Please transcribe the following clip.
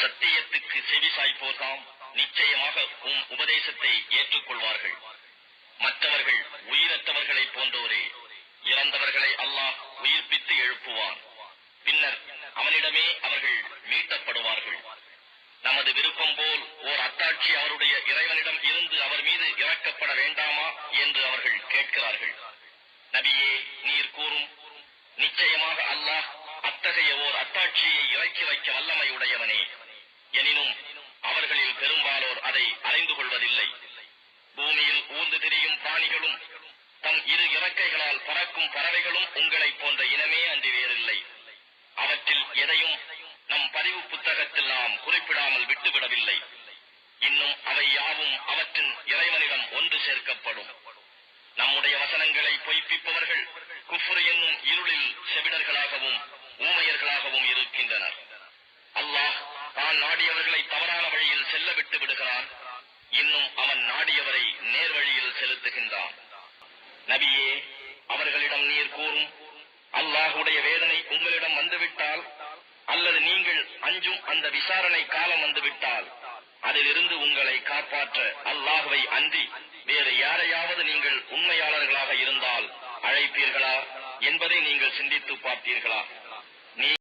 சத்தியத்துக்கு செவி சாய்ப்போர்தாம். நிச்சயமாக உம் உபதேசத்தை ஏற்றுக்கொள்வார்கள். மற்றவர்கள் உயிரற்றவர்களை போன்றோரே. இறந்தவர்களை அல்லாஹ் உயிர்ப்பித்து எழுப்புவான். பின்னர் அவனிடமே அவர்கள் மீட்டப்படுவார்கள். நமது விருப்பம் போல் ஓர் அத்தாட்சி அவருடைய இறைவனிடம் இருந்து அவர் மீது இறக்கப்பட வேண்டாமா என்று அவர்கள் கேட்கிறார்கள். நபியே நீர் கூறும் நிச்சயமாக அல்லாஹ் அத்தகைய ஓர் அத்தாட்சியை இறக்கி வைக்க வல்லமை உடையவனே எனினும் அவர்களில் பெரும்பாலோர் அதை அறிந்து கொள்வதில்லை. பூமியில் ஊர்ந்து திரியும் பிராணிகளும் தம் இரு இறக்கைகளால் பறக்கும் பறவைகளும் உங்களைப் போன்ற இனமே அன்றி வேறில்லை. அவற்றில் எதையும் நம் பதிவு புத்தகத்தில் நாம் குறிப்பிடாமல் விட்டுவிடவில்லை. இன்னும் அவை யாவும் அவற்றின் இறைவனிடம் ஒன்று சேர்க்கப்படும். நம்முடைய வசனங்களை பொய்ப்பிப்பவர்கள் குஃப்ரு என்னும் இருளில் செவிடர்களாகவும் ஊமையர்களாகவும் தான் நாடியவர்களை தவறான வழியில் செல்ல விட்டு விடுகிறான். இன்னும் அவன் நாடியவரை நேர் வழியில் செலுத்துகின்றான். நபியே அவர்களிடம் நீர் கூறும். அல்லாஹுடைய வேதனை உங்களிடம் வந்துவிட்டால் அல்லது நீங்கள் அஞ்சும் அந்த விசாரணை காலம் வந்துவிட்டால் அதிலிருந்து உங்களை காப்பாற்ற அல்லாஹுவை அன்றி வேறு யாரையாவது நீங்கள் உண்மையாளர்களாக இருந்தால் அழைப்பீர்களா என்பதை நீங்கள் சிந்தித்து பார்த்தீர்களா